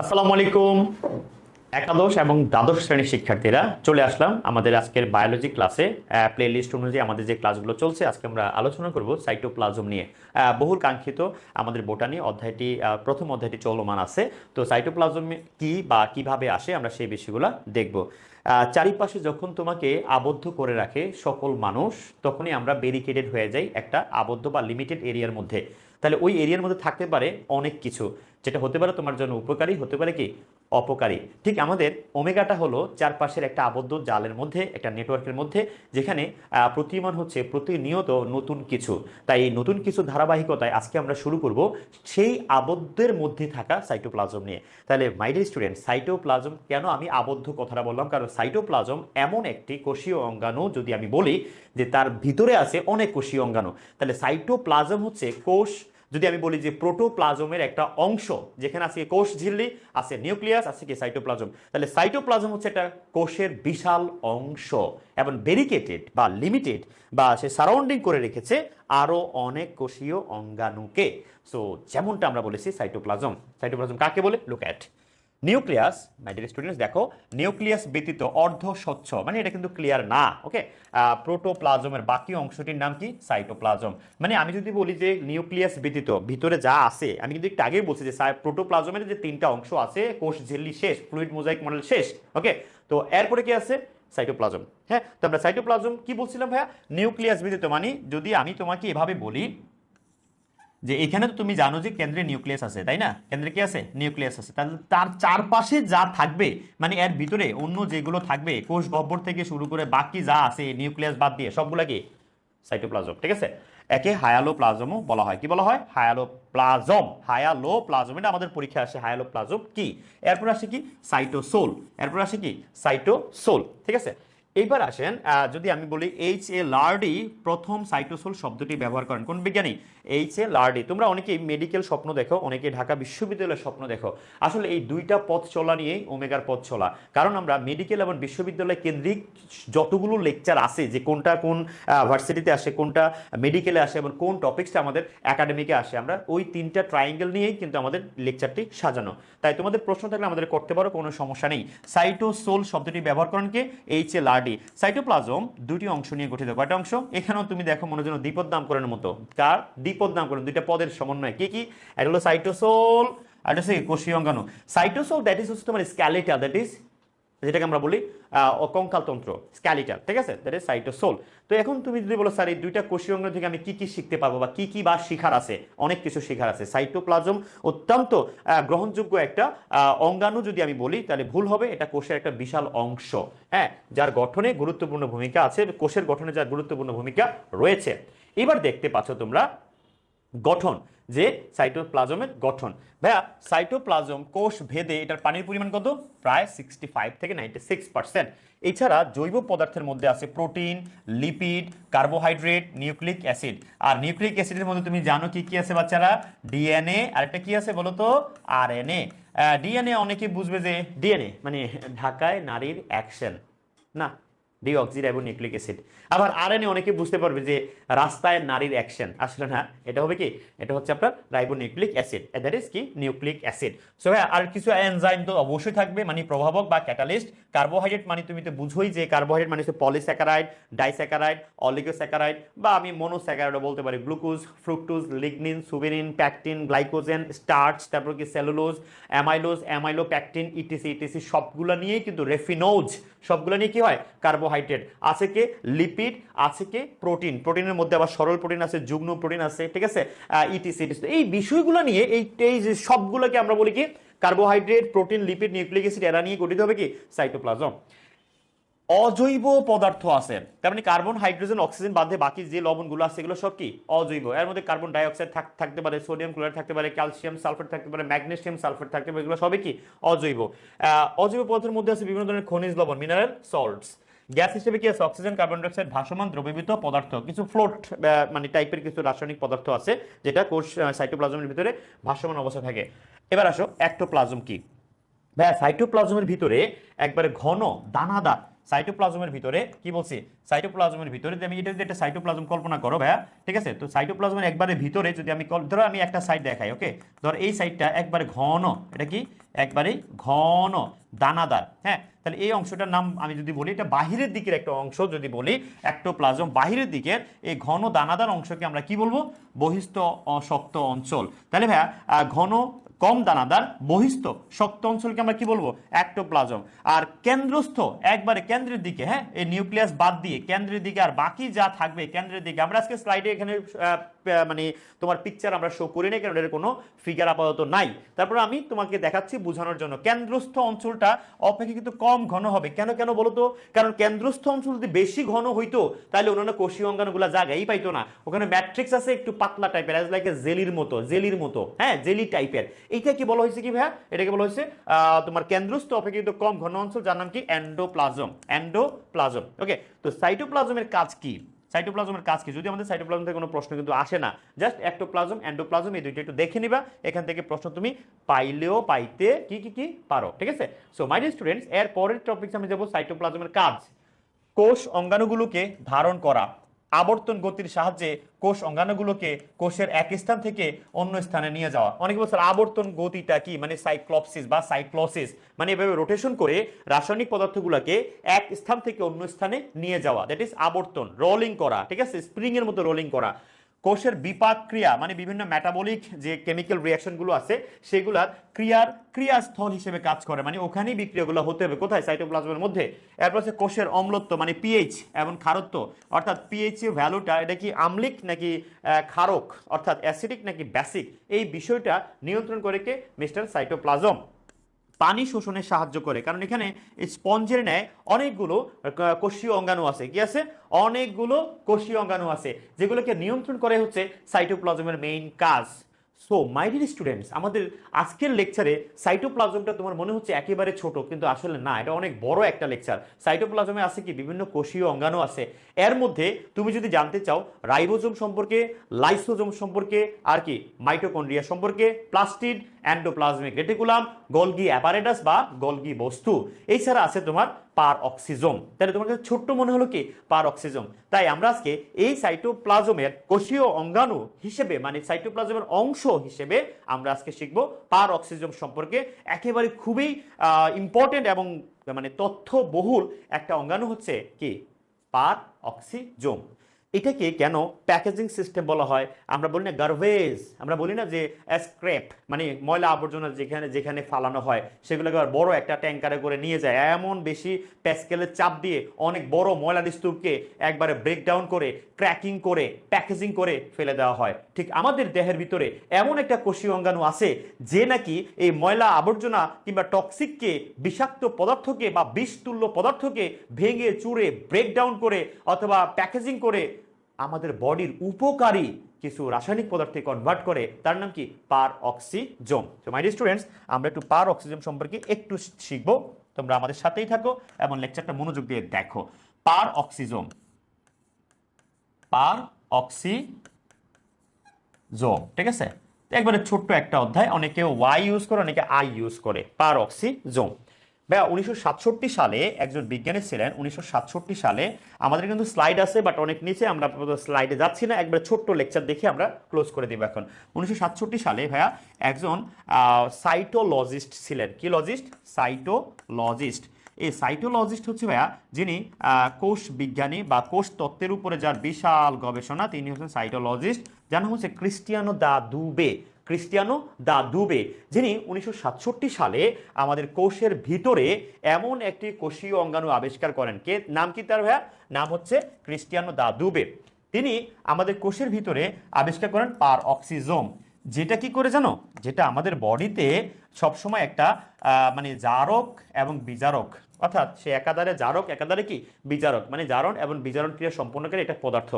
আসসালামু আলাইকুম একাদশ এবং দ্বাদশ শ্রেণির শিক্ষার্থীরা চলে আসলাম আমাদের আজকের বায়োলজি ক্লাসে প্লে লিস্ট অনুযায়ী আমাদের যে ক্লাসগুলো চলছে, আজকে আমরা আলোচনা করব সাইটোপ্লাজম নিয়ে। বহুল কাঙ্ক্ষিত আমাদের বোটানি অধ্যায়টি প্রথম অধ্যায়টি চলমান আছে। তো সাইটোপ্লাজম কি বা কীভাবে আসে আমরা সেই বিষয়গুলো দেখব। চারিপাশে যখন তোমাকে আবদ্ধ করে রাখে সকল মানুষ, তখনই আমরা ব্যারিকেডেড হয়ে যাই একটা আবদ্ধ বা লিমিটেড এরিয়ার মধ্যে। তাহলে ওই এরিয়ার মধ্যে থাকতে পারে অনেক কিছু, যেটা হতে পারে তোমার জন্য উপকারী, হতে পারে কি অপকারী। ঠিক আমাদের ওমেগাটা হলো চারপাশের একটা আবদ্ধ জালের মধ্যে, একটা নেটওয়ার্কের মধ্যে, যেখানে প্রতিমান হচ্ছে প্রতিনিয়ত নতুন কিছু। তাই এই নতুন কিছু ধারাবাহিকতায় আজকে আমরা শুরু করব সেই আবদ্ধের মধ্যে থাকা সাইটোপ্লাজম নিয়ে। তাহলে মাইডিয়ার স্টুডেন্ট সাইটোপ্লাজম কেন আমি আবদ্ধ কথাটা বললাম? কারণ সাইটোপ্লাজম এমন একটি কোষীয় অঙ্গাণু, যদি আমি বলি যে তার ভিতরে আছে অনেক কোষীয় অঙ্গাণু। তাহলে সাইটোপ্লাজম হচ্ছে কোষ যদি আমি বলি যে প্রোটোপ্লাজমের একটা অংশ, যেখানে আছে কোষ ঝিল্লি, আছে নিউক্লিয়াস, আছে কি সাইটোপ্লাজম, তাহলে সাইটোপ্লাজম হচ্ছে একটা কোষের বিশাল অংশ, এবং ব্যারিকেটেড বা লিমিটেড, বা সে সারাউন্ডিং করে রেখেছে আরও অনেক কোষীয় অঙ্গাণুকে। সো যেমনটা আমরা বলেছি সাইটোপ্লাজম। সাইটোপ্লাজম কাকে বলে? Look at nucleus my dear students দেখো নিউক্লিয়াস ব্যতীত অর্ধ স্বচ্ছ মানে এটা কিন্তু ক্লিয়ার না ওকে প্রোটোপ্লাজমের বাকি অংশটির নাম কি? সাইটোপ্লাজম মানে আমি যদি বলি যে নিউক্লিয়াস ব্যতীত, ভিতরে যা আছে, আমি কিন্তু একটু আগেই বলছি যে প্রোটোপ্লাজমের যে তিনটা অংশ আছে, কোষ, ঝিল্লি, শেষ ফ্লুইড মোজাইক মডেল শেষ ওকে তো এরপরে কি আছে? সাইটোপ্লাজম হ্যাঁ তো আমরা সাইটোপ্লাজম কি বলছিলাম ভাইয়া? নিউক্লিয়াস ব্যতীত মানে যদি আমি তোমাকে এভাবে বলি যে এখানে তো তুমি জানো যে কেন্দ্রে নিউক্লিয়াস আছে, তাই না? কেন্দ্রে কি আছে? নিউক্লিয়াস আছে। তাহলে তার চারপাশে যা থাকবে মানে এর ভিতরে অন্য যেগুলো থাকবে, কোষ গহ্বর থেকে শুরু করে বাকি যা আছে, নিউক্লিয়াস বাদ দিয়ে, সবগুলা সাইটোপ্লাজম, ঠিক আছে? একে হায়ালো প্লাজমও বলা হয়। কি বলা হয়? হায়ালো প্লাজম হায়ালো প্লাজম এটা আমাদের পরীক্ষা আসে। হায়ালো প্লাজম কি? এরপর আসে কি? সাইটোসোল। এরপর আসে কি? সাইটোসোল, ঠিক আছে? এইবার আসেন যদি আমি বলি এইচ এ লার্ডি প্রথম সাইটোসোল শব্দটি ব্যবহার করেন। কোন বিজ্ঞানী? এইচ এ লার্ডি তোমরা অনেকেই মেডিকেল স্বপ্ন দেখো অনেকে ঢাকা বিশ্ববিদ্যালয়ের স্বপ্ন দেখো। আসলে এই দুইটা পথ চলা নিয়েই ওমেগার পথ চলা। কারণ আমরা মেডিকেল এবং বিশ্ববিদ্যালয় কেন্দ্রিক যতগুলো লেকচার আছে, যে কোনটা কোন ভার্সিটিতে আসে, কোনটা মেডিকেলে আসে, এবং কোন টপিক্সটা আমাদের একাডেমিকে আসে, আমরা ওই তিনটা ট্রায়াঙ্গেল নিয়েই কিন্তু আমাদের লেকচারটি সাজানো। তাই তোমাদের প্রশ্ন থাকলে আমাদের করতে পারো, কোনো সমস্যা নেই। সাইটোসোল শব্দটি ব্যবহার করেন কে? এইচ এ লার্ডি সাইটোপ্লাজম দুটি অংশ নিয়ে গঠিত। কয়টা অংশ? এখানেও তুমি দেখো মনে যেন দ্বিপদ নামকরণের মতো। কার? দ্বিপদ নামকরণ। দুইটা পদের সমন্বয়। কি কি? এটা হলো সাইটোসোল আর এটা হচ্ছে কোষীয় অঙ্গাণু। সাইটোসোল দ্যাট ইজ হচ্ছে তোমার স্ক্যালিটা দ্যাট ইজ যেটাকে আমরা বলি কঙ্কালতন্ত্র স্ক্যালিটার ঠিক আছে? দ্যাট ইজ সাইটোসোল তো এখন তুমি যদি বলো, স্যার, এই দুইটা কোষীয় অঙ্গ থেকে আমি কি কি শিখতে পারব বা কি কি বা শিখার আছে? অনেক কিছু শিখার আছে। সাইটোপ্লাজম অত্যন্ত গ্রহণযোগ্য একটা অঙ্গাণু যদি আমি বলি, তাহলে ভুল হবে। এটা কোষের একটা বিশাল অংশ হ্যাঁ? যার গঠনে গুরুত্বপূর্ণ ভূমিকা আছে, কোষের গঠনে যার গুরুত্বপূর্ণ ভূমিকা রয়েছে। এবার দেখতে পাচ্ছ তোমরা গঠন, যে সাইটোপ্লাজমের গঠন। ভাইয়া সাইটোপ্লাজম কোষ ভেদে এটার পানির পরিমাণ কত? প্রায় সিক্সটি ফাইভ থেকে নাইনটি সিক্স পার্সেন্ট এছাড়া জৈব পদার্থের মধ্যে আছে protein lipid carbohydrate nucleic acid আর নিউক্লিক অ্যাসিডের মধ্যে তুমি জানো কি কি আছে বাচ্চারা? ডিএনএ আর একটা কি আছে বলো তো আর আরএনএ ডিএনএ অনেকে বুঝবে যে ডিএনএ মানে ঢাকায় নারীর অ্যাকশন না ডিঅক্সিরাইবোনিউক্লিক অ্যাসিড আবার আর আরএনএ অনেকে বুঝতে পারবে যে রাস্তায় নারীর অ্যাকশন আসলে না, এটা হবে কি? এটা হচ্ছে আপনার রাইবোনিউক্লিক অ্যাসিড দ্যাট ইজ কি? নিউক্লিক অ্যাসিড সো হ্যাঁ আর কিছু এনজাইম তো অবশ্যই থাকবে মানে প্রভাবক বা ক্যাটালিস্ট কার্বোহাইড্রেট মানে তুমি তো বুঝোই যে কার্বোহাইড্রেট মানে হচ্ছে পলিস্যাকারাইড ডাইস্যাকারাইড অলিগোস্যাকারাইড বা আমি মনোস্যাকারাইডও বলতে পারি। Glucose fructose lignin suberin pectin glycogen starch তারপর কি? Cellulose amylose amylopectin etc etc সবগুলো নিয়েই কিন্তু রেফিনোজ সবগুলো নিয়ে কি হয়? কার্বোহাইড্রেট আছে কে লিপিড আছে কে প্রোটিন প্রোটিনের মধ্যে আবার সরল প্রোটিন আছে, যুগ্ম প্রোটিন আছে, ঠিক আছে? ইটিসি ইটিসি এই বিষয়গুলো নিয়ে, এই এই সবগুলোকে আমরা বলি কি carbohydrate protein lipid nucleic acid এরা নিয়ে গঠিত হবে কি? সাইটোপ্লাজম অজৈব পদার্থ আছে, তার মানে কার্বন হাইড্রোজেন অক্সিজেন বাদে বাকি যে লবণগুলো আছে, এগুলো সব কি? অজৈব। এর মধ্যে কার্বন ডাইঅক্সাইড থাক- থাকতে পারে সোডিয়াম ক্লোরাইড থাকতে পারে ক্যালসিয়াম সালফেট থাকতে পারে ম্যাগনেসিয়াম সালফেট থাকতে পারে, এগুলো সবই কি? অজৈব। অজৈব পদার্থের মধ্যে আছে বিভিন্ন ধরনের খনিজ লবণ মিনারেল সল্টস গ্যাস হিসেবে কি আছে? অক্সিজেন, কার্বন ডাইঅক্সাইড, ভাসমান দ্রবীভূত পদার্থ। কিছু ফ্লোট মানে টাইপের কিছু রাসায়নিক পদার্থ আছে, যেটা কোষ সাইটোপ্লাজমের ভিতরে ভাসমান অবস্থা থাকে। এবার আসো অ্যাক্টোপ্লাজম কি? ভাইয়া সাইটোপ্লাজমের ভিতরে একবারে ঘন দানাদার সাইটোপ্লাজমের ভিতরে, কি বলছি? সাইটোপ্লাজমের ভিতরে আমি এটা যদি একটা সাইটোপ্লাজম কল্পনা করো ভাইয়া, ঠিক আছে? তো সাইটোপ্লাজমের একবারে ভিতরে যদি আমি ধরো আমি একটা সাইড দেখাই ওকে ধর এই সাইডটা একবারে ঘন, এটা কি? একবারেই ঘন, দানাদার হ্যাঁ? তাহলে এই অংশটার নাম আমি যদি বলি, এটা বাহিরের দিকের একটা অংশ যদি বলি অ্যাক্টোপ্লাজম বাহিরের দিকের এই ঘন দানাদার অংশকে আমরা কি বলব? বহিস্থ অশক্ত অঞ্চল। তাহলে ভাইয়া ঘন কম দানাদার, বহিস্থ, শক্ত অঞ্চলকে আমরা কি বলব? অ্যাক্টোপ্লাজম। আর কেন্দ্রস্থ, একবারে কেন্দ্রের দিকে হ্যাঁ? এই নিউক্লিয়াস বাদ দিয়ে, কেন্দ্রের দিকে আর বাকি যা থাকবে কেন্দ্রের দিকে, আমরা আজকে স্লাইডে এখানে মানে তোমার পিকচার আমরা শো করি না কারণ এর কোনো ফিগার আপাতত নাই। তারপর আমি তোমাকে দেখাচ্ছি বোঝানোর জন্য। কেন্দ্রস্থ অঞ্চলটা অপেক্ষাকৃত কম ঘন হবে। কেন কেন বলো তো কারণ কেন্দ্রস্থ অঞ্চল যদি বেশি ঘন হইতো, তাহলে অন্যান্য কোষীয় অঙ্গাণুগুলো জায়গাই পাইতো না। ওখানে ম্যাট্রিক্স আছে একটু পাতলা টাইপের লাইক জেলির মতো জেলির মতো হ্যাঁ? জেলি টাইপের এইটা কি বলা হয়েছে কি ভাইয়া? এটাকে বলা হয়েছে তোমার কেন্দ্রস্থ অপেক্ষাকৃত কম ঘন অঞ্চল যার নাম কি? অ্যান্ডোপ্লাজম। অ্যান্ডোপ্লাজম ওকে তো সাইটোপ্লাজমের কাজ কি? সাইটোপ্লাজমের কাজ কি? যদি আমাদের সাইটোপ্লাজম থেকে কোনো প্রশ্ন কিন্তু আসে না জাস্ট অ্যাক্টোপ্লাজম অ্যান্ডোপ্লাজম, এই দুইটা একটু দেখে নিবা। এখান থেকে প্রশ্ন তুমি পাইলেও পাইতে কি কি কি পারো, ঠিক আছে? সো মাই স্টুডেন্টস এর পরের টপিকস আমি যাব সাইটোপ্লাজমের কাজ। কোষ অঙ্গাণুগুলোকে ধারণ করা। আবর্তন গতির সাহায্যে কোষ অঙ্গাণুগুলোকে কোষের এক স্থান থেকে অন্য স্থানে নিয়ে যাওয়া। অনেকে বলছে, আবর্তন গতিটা কি? মানে সাইক্লপসিস বা সাইক্লসিস মানে এভাবে রোটেশন করে রাসায়নিক পদার্থগুলোকে এক স্থান থেকে অন্য স্থানে নিয়ে যাওয়া। দ্যাট ইজ আবর্তন রোলিং করা। ঠিক আছে? স্প্রিং এর মতো রোলিং করা। কোষের বিপাক ক্রিয়া মানে বিভিন্ন মেটাবলিক যে কেমিক্যাল রিয়াকশনগুলো আছে, সেগুলার ক্রিয়ার ক্রিয়াস্থল হিসেবে কাজ করে। মানে ওখানেই বিক্রিয়াগুলো হতে হবে। কোথায়? সাইটোপ্লাজমের মধ্যে। এরপর হচ্ছে কোষের অম্লত্ব মানে পিএইচ এবং ক্ষারত্ব অর্থাৎ পিএইচ ভ্যালুটা এটা কি আম্লিক নাকি ক্ষারক? অর্থাৎ অ্যাসিডিক নাকি ব্যাসিক এই বিষয়টা নিয়ন্ত্রণ করে কে? Mister cytoplasm. পানি শোষণে সাহায্য করে। কারণ এখানে স্পঞ্জের ন্যায় অনেকগুলো কোষীয় অঙ্গাণু আছে। কি আছে? অনেকগুলো কোষীয় অঙ্গাণু আছে, যেগুলোকে নিয়ন্ত্রণ করে হচ্ছে সাইটোপ্লাজমের মেইন কাজ। সো মাই ডিয়ার স্টুডেন্টস আমাদের আজকের লেকচারে সাইটোপ্লাজমটা তোমার মনে হচ্ছে একেবারে ছোট, কিন্তু আসলে না, এটা অনেক বড় একটা লেকচার সাইটোপ্লাজমে আছে কি? বিভিন্ন কোষীয় অঙ্গাণু আছে। এর মধ্যে তুমি যদি জানতে চাও, রাইবোজোম সম্পর্কে, লাইসোজোম সম্পর্কে, আর কি, মাইটোকন্ড্রিয়া সম্পর্কে, plastid endoplasmic reticulum Golgi apparatus বা গলগি বস্তু। এছাড়া আছে তোমার পার অক্সিজম তাহলে তোমার কাছে ছোট্ট মনে হলো কি? পার অক্সিজম তাই আমরা আজকে এই সাইটোপ্লাজমের কোষীয় অঙ্গাণু হিসেবে মানে সাইটোপ্লাজমের অংশ হিসেবে আমরা আজকে শিখব পার অক্সিজম সম্পর্কে। একেবারে খুবই ইম্পর্টেন্ট এবং মানে তথ্য বহুল একটা অঙ্গাণু হচ্ছে কি? পার অক্সিজোম এটাকে কেন প্যাকেজিং সিস্টেম বলা হয়? আমরা বলি না গার্বেজ, আমরা বলি না যে স্ক্র্যাপ মানে ময়লা আবর্জনা যেখানে যেখানে ফালানো হয়, সেগুলোকে আবার বড় একটা ট্যাঙ্কারে করে নিয়ে যায়। এমন বেশি প্যাসকেলের চাপ দিয়ে অনেক বড় ময়লার স্তূপকে একবারে ব্রেকডাউন করে ক্র্যাকিং করে প্যাকেজিং করে ফেলে দেওয়া হয়। ঠিক আমাদের দেহের ভিতরে এমন একটা কোষীয় অঙ্গাণু আছে যে নাকি এই ময়লা আবর্জনা কিংবা টক্সিককে, বিষাক্ত পদার্থকে বা বিষতুল্য পদার্থকে ভেঙে চুরে ব্রেকডাউন করে অথবা প্যাকেজিং করে আমাদের বডির উপকারী কিছু রাসায়নিক পদার্থে কনভার্ট করে, তার নাম কি? পার অক্সিজম তো মাই স্টুডেন্টস আমরা একটু পার অক্সিজম সম্পর্কে একটু শিখব। তোমরা আমাদের সাথেই থাকো এবং লেকচারটা মনোযোগ দিয়ে দেখো। পার অক্সিজম পার অক্সিজোম ঠিক আছে? একবারে ছোট্ট একটা অধ্যায়। অনেকে ওয়াই ইউজ করে, অনেকে আই ইউজ করে। পার অক্সিজোম ভাইয়া, উনিশশো সাতষট্টি সালে একজন বিজ্ঞানী ছিলেন। উনিশশো সাতষট্টি সালে আমাদের কিন্তু স্লাইড আছে, বাট অনেক নিচে আমরা স্লাইডে যাচ্ছি না। একবার ছোট্ট লেকচার দেখে আমরা ক্লোজ করে দিব এখন। উনিশশো সাতষট্টি সালে ভাইয়া একজন সাইটোলজিস্ট ছিলেন। কি লজিস্ট? সাইটোলজিস্ট। এই সাইটোলজিস্ট হচ্ছে ভাইয়া যিনি কোষ বিজ্ঞানী বা কোষ তত্ত্বের উপরে যার বিশাল গবেষণা, তিনি হচ্ছেন সাইটোলজিস্ট। যার নাম হচ্ছে Christian de Duve. Christian de Duve, যিনি উনিশশো সাতষট্টি সালে আমাদের কোষের ভিতরে এমন একটি কোষীয় অঙ্গাণু আবিষ্কার করেন। কে, নাম কি তার ভাইয়া? নাম হচ্ছে ক্রিস্টিয়ানো দা দুবে। তিনি আমাদের কোষের ভিতরে আবিষ্কার করেন পার অক্সিজোম। যেটা কি করে জানো? যেটা আমাদের বডিতে সবসময় একটা মানে জারক এবং বিজারক। অর্থাৎ সে একাধারে জারক, একাধারে কি? বিজারক। মানে জারণ এবং বিজারণ ক্রিয়া সম্পন্নকারী একটা পদার্থ।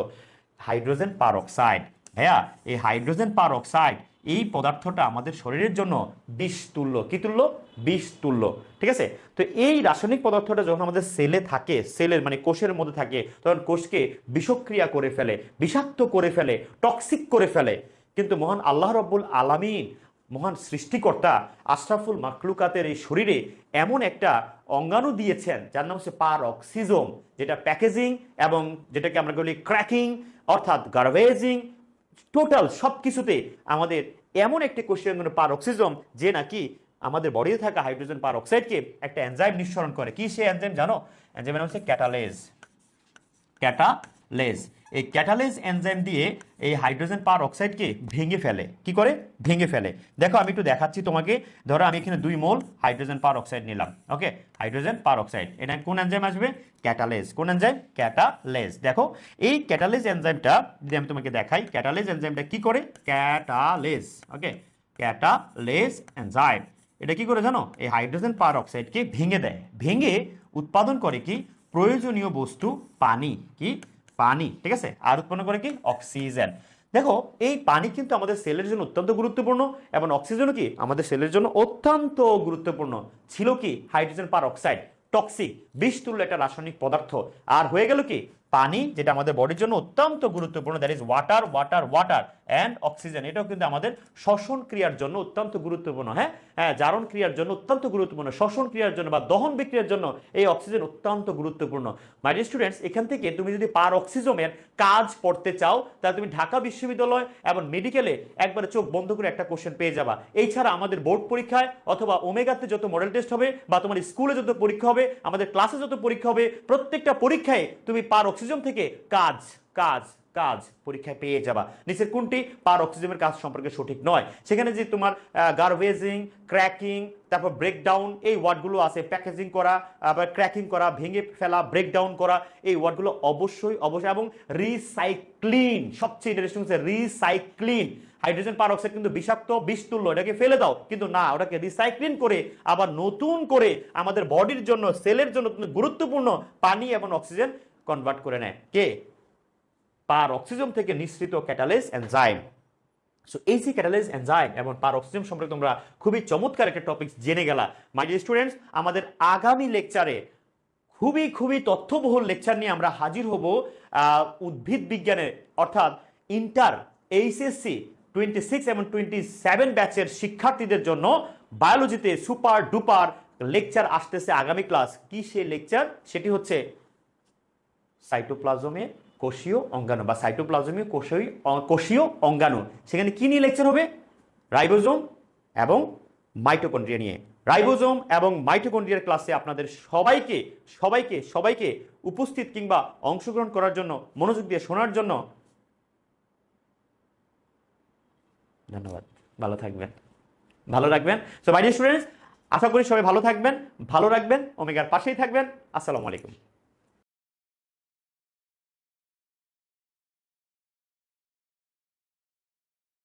হাইড্রোজেন পারঅক্সাইড হ্যাঁ এই হাইড্রোজেন পারঅক্সাইড এই পদার্থটা আমাদের শরীরের জন্য বিষ তুল্য। কি তুল্য? বিষ তুল্য। ঠিক আছে? তো এই রাসায়নিক পদার্থটা যখন আমাদের সেলে থাকে, সেলের মানে কোষের মধ্যে থাকে, তখন কোষকে বিষক্রিয়া করে ফেলে, বিষাক্ত করে ফেলে টক্সিক করে ফেলে। কিন্তু মহান আল্লাহ রব্বুল আলামিন, মহান সৃষ্টিকর্তা আশরাফুল মাকলুকাতের এই শরীরে এমন একটা অঙ্গাণু দিয়েছেন, যার নাম হচ্ছে পার অক্সিজম যেটা প্যাকেজিং এবং যেটাকে আমরা বলি ক্র্যাকিং, অর্থাৎ গার্বেজিং টোটাল সব কিছুতে আমাদের এমন একটি কোশ্চেন পার অক্সিজম যে নাকি আমাদের বডিতে থাকা হাইড্রোজেন পার অক্সাইডকে একটা এনজাইম নিঃসরণ করে। কি সে এনজাইম জানো? এনজাইমের হচ্ছে ক্যাটালেজ ক্যাটালেজ এই ক্যাটালেজ এনজাইম দিয়ে এই হাইড্রোজেন পার অক্সাইডকে ভেঙে ফেলে। কি করে? ভেঙে ফেলে। দেখো, আমি একটু দেখাচ্ছি তোমাকে। ধরো, আমি এখানে দুই মোল হাইড্রোজেন পার অক্সাইড নিলাম। ওকে? হাইড্রোজেন পার অক্সাইড এটা কোন এনজাইম আসবে? ক্যাটালেজ কোন এনজাইম ক্যাটালেজ দেখো, এই ক্যাটালেজ এনজাইমটা যদি আমি তোমাকে দেখাই ক্যাটালেজ এনজাইমটা কি করে? ক্যাটালেজ ওকে? ক্যাটালেজ এনজাইম এটা কি করে জানো? এই হাইড্রোজেন পার অক্সাইডকে ভেঙে দেয়। ভেঙে উৎপাদন করে কি? প্রয়োজনীয় বস্তু পানি। কি? পানি, ঠিক আছে? আর উৎপন্ন করে কি? অক্সিজেন। দেখো, এই পানি কিন্তু আমাদের সেলের জন্য অত্যন্ত গুরুত্বপূর্ণ এবং অক্সিজেন কি? আমাদের সেলের জন্য অত্যন্ত গুরুত্বপূর্ণ। ছিল কি? হাইড্রোজেন পার অক্সাইড টক্সিক, বিষতুল্য একটা রাসায়নিক পদার্থ। আর হয়ে গেল কি? পানি, যেটা আমাদের বডির জন্য অত্যন্ত গুরুত্বপূর্ণ that is water water water and oxygen এটাও কিন্তু আমাদের শ্বসন ক্রিয়ার জন্য অত্যন্ত গুরুত্বপূর্ণ হ্যাঁ? হ্যাঁ জারণ ক্রিয়ার জন্য অত্যন্ত গুরুত্বপূর্ণ, শ্বসন ক্রিয়ার জন্য বা দহন বিক্রিয়ার জন্য এই অক্সিজেন অত্যন্ত গুরুত্বপূর্ণ। মাই স্টুডেন্টস এখান থেকে তুমি যদি পার অক্সিজমের কাজ পড়তে চাও, তাহলে তুমি ঢাকা বিশ্ববিদ্যালয় এবং মেডিকেলে একবারে চোখ বন্ধ করে একটা কোশ্চেন পেয়ে যাবা। এই ছাড়া আমাদের বোর্ড পরীক্ষায় অথবা ওমেগাতে যত মডেল টেস্ট হবে বা তোমার স্কুলে যত পরীক্ষা হবে, আমাদের ক্লাসে যত পরীক্ষা হবে, প্রত্যেকটা পরীক্ষায় তুমি পার অক্সিজম থেকে কাজ কাজ কাজ পরীক্ষায় পেয়ে যাবা। নিচের কোনটি? পার অক্সিজমের কাজ সম্পর্কে সঠিক নয়। সেখানে যে তোমার গার্ভেজিং ক্র্যাকিং তারপর ব্রেকডাউন এই ওয়ার্ডগুলো আছে প্যাকেজিং করা, আবার ক্র্যাকিং করা, ভেঙে ফেলা ব্রেকডাউন করা, এই ওয়ার্ডগুলো অবশ্যই অবশ্যই, এবং রিসাইক্লিন সবচেয়ে ইন্টারেস্টিং হচ্ছে রিসাইক্লিন হাইড্রোজেন পার অক্সাইড কিন্তু বিষাক্ত বিষ তুল্য এটাকে ফেলে দাও, কিন্তু না, ওটাকে রিসাইক্লিন করে, আবার নতুন করে আমাদের বডির জন্য সেলের জন্য গুরুত্বপূর্ণ পানি এবং অক্সিজেন কনভার্ট করে নেয়। কে? পার অক্সিজম থেকে নিঃসৃত ক্যাটালেজ এনজাইম সো এই যে ক্যাটালাইজ এনজাইম এবং পার অক্সিজেন সম্পর্কে তোমরা খুবই চমৎকার একটা টপিক জেনে গেলা। মাই ডিয়ার স্টুডেন্টস আমাদের আগামী লেকচারে খুবই খুবই তথ্যবহুল লেকচার নিয়ে আমরা হাজির হব উদ্ভিদ বিজ্ঞানের, অর্থাৎ ইন্টার এইচএসসি টোয়েন্টি সিক্স এবং টোয়েন্টি সেভেন ব্যাচের শিক্ষার্থীদের জন্য বায়োলজিতে সুপার ডুপার লেকচার আসতেছে আগামী ক্লাস কি সে লেকচার সেটি হচ্ছে সাইটোপ্লাজমে কোষীয় অঙ্গাণু বা সাইটোপ্লাজমীয় কোষীয় কোষীয় অঙ্গাণু। সেখানে কি নিয়ে লেকচার হবে? রাইবোজোম এবং মাইটোকন্ড্রিয়া নিয়ে। রাইবোজোম এবং মাইটোকন্ড্রিয়ার ক্লাসে আপনাদের সবাইকে সবাইকে সবাইকে উপস্থিত কিংবা অংশগ্রহণ করার জন্য, মনোযোগ দিয়ে শোনার জন্য ধন্যবাদ। ভালো থাকবেন। ভালো রাখবেন। সো মাই স্টুডেন্টস আশা করি সবাই ভালো থাকবেন, ভালো রাখবেন, ওমেগার পাশেই থাকবেন। আসসালামু আলাইকুম।